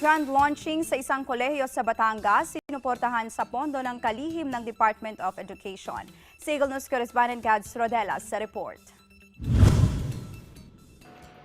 Grand launching sa isang kolehiyo sa Batangas, sinuportahan sa pondo ng kalihim ng Department of Education. Si Eagle News correspondent Gads Rodelas sa report.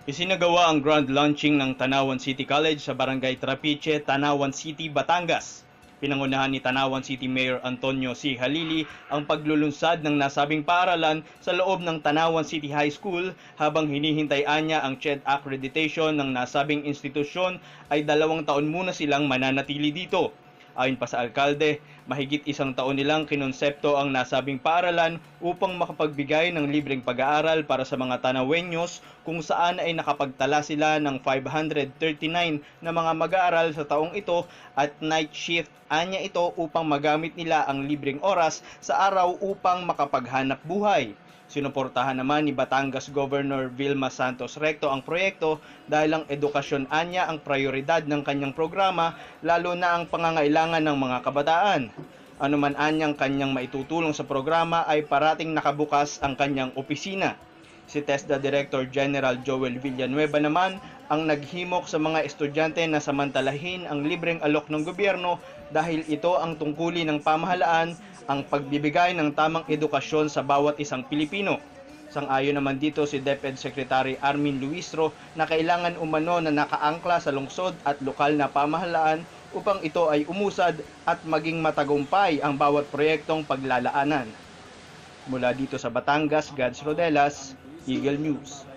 Isinagawa ang grand launching ng Tanawan City College sa Barangay Trapiche, Tanawan City, Batangas. Pinangunahan ni Tanawan City Mayor Antonio C. Halili ang paglulunsad ng nasabing paaralan sa loob ng Tanawan City High School habang hinihintay niya ang CHED accreditation ng nasabing institusyon ay dalawang taon muna silang mananatili dito. Ayon pa sa alkalde, mahigit isang taon nilang kinonsepto ang nasabing paaralan upang makapagbigay ng libreng pag-aaral para sa mga Tanawenyos kung saan ay nakapagtala sila ng 539 na mga mag-aaral sa taong ito at night shift anya ito upang magamit nila ang libreng oras sa araw upang makapaghanap buhay. Sinuportahan naman ni Batangas Governor Vilma Santos Recto ang proyekto dahil ang edukasyon anya ang prioridad ng kanyang programa lalo na ang pangangailangan ng mga kabataan. Ano man anyang kanyang maitutulong sa programa ay parating nakabukas ang kanyang opisina. Si TESDA Director General Joel Villanueva naman ang naghimok sa mga estudyante na samantalahin ang libreng alok ng gobyerno dahil ito ang tungkulin ng pamahalaan ang pagbibigay ng tamang edukasyon sa bawat isang Pilipino. Sang-ayon naman dito si DepEd Secretary Armin Luistro na kailangan umano na nakaangkla sa lungsod at lokal na pamahalaan upang ito ay umusad at maging matagumpay ang bawat proyektong paglalaanan. Mula dito sa Batangas, Gads Rodelas, Eagle News.